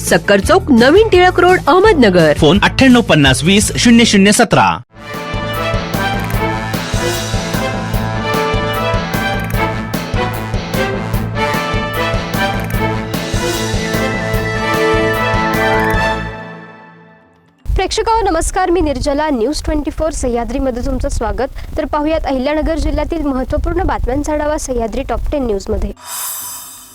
सक्कर चौक नवीन Tilak road Ahmednagar. Phone अठ्ठ्याण्णव पन्नास वीस शून्य शून्य सतरा. प्रेक्षकांनो नमस्कार. मी निर्जला. न्यूज ट्वेंटी फोर सह्याद्रीमध्ये तुमचं स्वागत. तर पाहूयात अहिल्यानगर जिल्ह्यातील महत्त्वपूर्ण बातम्यांचा आढावा सह्याद्री टॉप टेन न्यूजमध्ये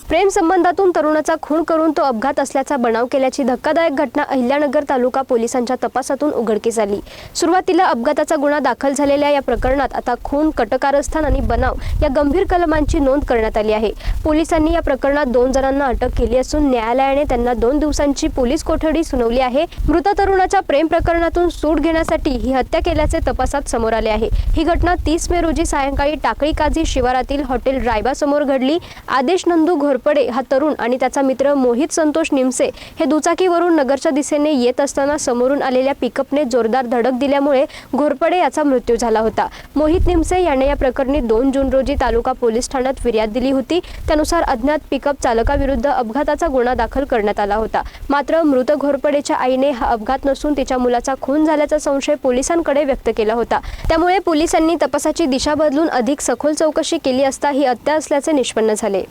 प्रेम संबंधातून तरुणाचा खून करून तो अपघात असल्याचा बनाव केल्याची धक्कादायक घटना अहिल्यानगर तालुका पोलिसांच्या तपासातून उघडकीस आली. सुरुवातीला अपघाताचा गुन्हा दाखल झालेल्या या प्रकरणात आता खून कटकारस्थान आणि बनाव या गंभीर कलमांची नोंद करण्यात आली आहे. पोलिसांनी या प्रकरणात दोन जणांना अटक केली असून न्यायालयाने त्यांना दोन दिवसांची पोलीस कोठडी सुनावली आहे. मृत तरुणाच्या प्रेम प्रकरणातून सूट घेण्यासाठी ही हत्या केल्याचे तपासात समोर आले आहे. ही घटना तीस मे रोजी सायंकाळी टाकळी काझी शिवारातील हॉटेल रायबा समोर घडली. आदेश नंदू घोरपडे हा तरुण आणि त्याचा मित्र मोहित संतोष निमसे हे दुचाकीवरून नगरच्या दिशेने येत असताना समोरून आलेल्या पिकअपने जोरदार धडक दिल्यामुळे घोरपडे याचा मृत्यू झाला होता. मोहित निमसे याने या प्रकरणी दोन जून रोजी तालुका पोलीस ठाण्यात फिर्याद दिली होती. त्यानुसार अज्ञात पिकअप चालकाविरुद्ध अपघाताचा गुन्हा दाखल करण्यात आला होता. मात्र मृत घोरपडेच्या आईने हा अपघात नसून तिच्या मुलाचा खून झाल्याचा संशय पोलिसांकडे व्यक्त केला होता. त्यामुळे पोलिसांनी तपासाची दिशा बदलून अधिक सखोल चौकशी केली असता ही हत्या असल्याचे निष्पन्न झाले.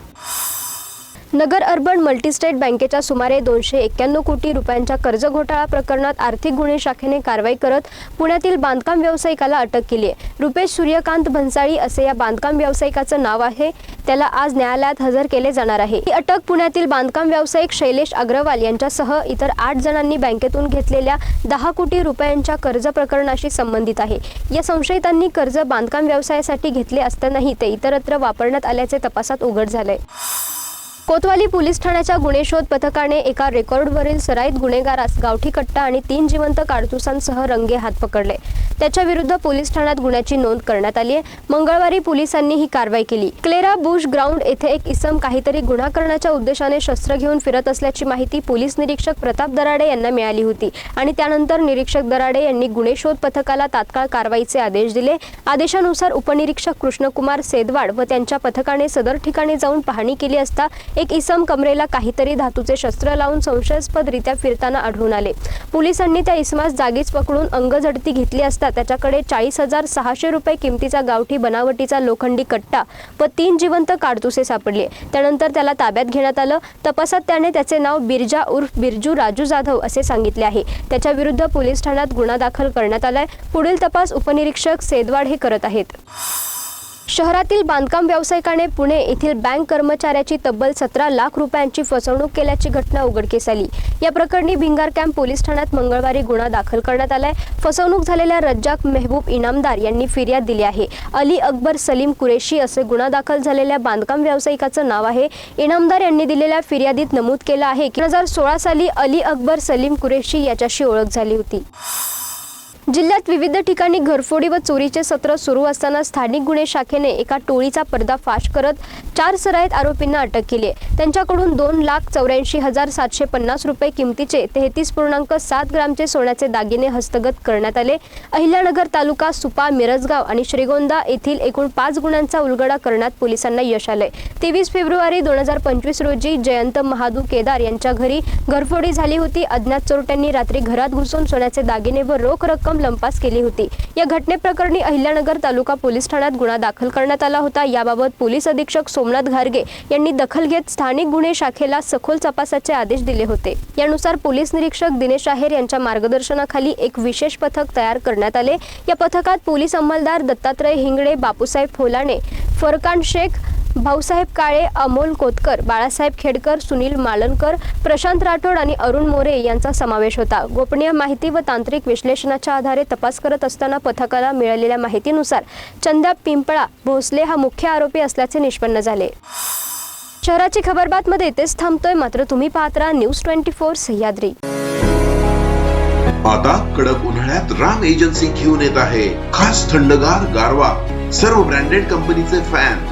नगर अर्बन मल्टीस्टेट बँकेच्या सुमारे दोनशे एक्क्याण्णव कोटी रुपयांच्या कर्ज घोटाळा प्रकरणात आर्थिक गुन्हे शाखेने कारवाई करत पुण्यातील बांधकाम व्यावसायिकाला अटक केली आहे. रुपेश सूर्यकांत भन्साळी असे या बांधकाम व्यावसायिकाचं नाव आहे. त्याला आज न्यायालयात हजर केले जाणार आहे. ही अटक पुण्यातील बांधकाम व्यावसायिक शैलेश अग्रवाल यांच्यासह इतर आठ जणांनी बँकेतून घेतलेल्या दहा कोटी रुपयांच्या कर्ज प्रकरणाशी संबंधित आहे. या संशयितांनी कर्ज बांधकाम व्यवसायासाठी घेतले असतानाही ते इतरत्र वापरण्यात आल्याचे तपासात उघड झाले कोतवाली पोलीस ठाण्याच्या गुन्हे शोध पथकाने एका रेकॉर्डवरील सराईत गुन्हेगारास गावठी कट्टा आणि तीन जिवंत काडतुसांसह रंगे हात पकडले. त्याच्या विरुद्ध पोलीस ठाण्यात गुन्ह्याची नोंद करण्यात आली आहे. मंगळवारी पोलिसांनी ही कारवाई केली. क्लेरा बुश ग्राउंड येथे एक इसम काहीतरी गुन्हा करण्याच्या उद्देशाने शस्त्र घेऊन फिरत असल्याची माहिती पोलीस निरीक्षक प्रताप दराडे यांना मिळाली होती आणि त्यानंतर निरीक्षक दराडे यांनी गुन्हे शोध पथकाला तात्काळ कारवाईचे आदेश दिले. आदेशानुसार उपनिरीक्षक कृष्णकुमार सेदवाड व त्यांच्या पथकाने सदर ठिकाणी जाऊन पाहणी केली असता एक इसम कमरेला काहीतरी धातूचे शस्त्र लावून संशयास्पदरित्या फिरताना आढळून आले. पोलिसांनी त्या इसमास जागीच पकडून अंगझडती घेतली असता त्याच्याकडे चाळीस हजार सहाशे रुपये किमतीचा गावठी बनावटीचा लोखंडी कट्टा व तीन जिवंत काडतुसे सापडले. त्यानंतर त्याला ताब्यात घेण्यात आलं. तपासात त्याने त्याचे नाव बिरजा उर्फ बिरजू राजू जाधव असे सांगितले आहे. त्याच्या विरुद्ध पोलीस ठाण्यात गुन्हा दाखल करण्यात आलाय. पुढील तपास उपनिरीक्षक सेदवाड हे करत आहेत. शहरातील बांधकाम व्यावसायिकाने पुणे येथील बँक कर्मचाऱ्याची तब्बल सतरा लाख रुपयांची फसवणूक केल्याची घटना उघडकीस आली. या प्रकरणी भिंगार कॅम्प पोलीस ठाण्यात मंगळवारी गुन्हा दाखल करण्यात आलाय. फसवणूक झालेल्या रज्जाक मेहबूब इनामदार यांनी फिर्याद दिली आहे. अली अकबर सलीम कुरेशी असे गुन्हा दाखल झालेल्या बांधकाम व्यावसायिकाचं नाव आहे. इनामदार यांनी दिलेल्या फिर्यादीत नमूद केलं आहे की दोन हजार सोळा साली अली अकबर सलीम कुरेशी याच्याशी ओळख झाली होती. जिल्ह्यात विविध ठिकाणी घरफोडी व चोरीचे सत्र सुरू असताना स्थानिक गुन्हे शाखेने एका टोळीचा पर्दाफाश करत चार सराईत आरोपींना अटक केली आहे. त्यांच्याकडून दोन लाख चौऱ्याऐंशी हजार सातशे पन्नास रुपये किमतीचे तेहतीस पूर्णांक सात ग्रामचे सोन्याचे दागिने हस्तगत करण्यात आले. अहिल्यानगर तालुका सुपा मिरजगाव आणि श्रीगोंदा येथील एकूण पाच गुन्ह्यांचा उलगडा करण्यात पोलिसांना यश आलंय. तेवीस फेब्रुवारी दोन हजार पंचवीस रोजी जयंत महादू केदार यांच्या घरी घरफोडी झाली होती. अज्ञात चोरट्यांनी रात्री घरात घुसून सोन्याचे दागिने व रोख रक्कम लंपास केली होती. या घटनेप्रकरणी अहिल्यानगर तालुका पोलीस ठाण्यात गुन्हा दाखल करण्यात आला होता. याबाबत पोलीस अधीक्षक सोमनाथ घारगे यांनी दखल घेत स्थानिक गुन्हे शाखेला सखोल तपासाचे आदेश दिले होते. यानुसार पोलीस निरीक्षक दिनेश आहेर यांच्या मार्गदर्शनाखाली एक विशेष पथक तयार करण्यात आले. या पथकात पोलीस अंमलदार दत्तात्रय हिंगडे बापूसाहेब फोलाणे फरकान शेख भाऊसाहेब काळे अमोल कोतकर बाळासाहेब खेडकर सुनील मालनकर प्रशांत राठोड आणि अरुण मोरे यांचा समावेश होता. गोपनीय माहिती व तांत्रिक विश्लेषणाच्या आधारे तपास करत असताना पथकाला मिळालेल्या माहितीनुसार चंद्या पिंपळा भोसले हा मुख्य आरोपी असल्याचे निष्पन्न झाले. शहराची खबरबातमध्ये इथेच थांबतोय. मात्र तुम्ही पाहत राहा न्यूज ट्वेंटी फोर सह्याद्री. आता कडक उन्हाळ्यात राम एजन्सी घेऊन येत आहे. खास थंडगार गारवा. सर्व ब्रँडेड कंपनीचे फॅन.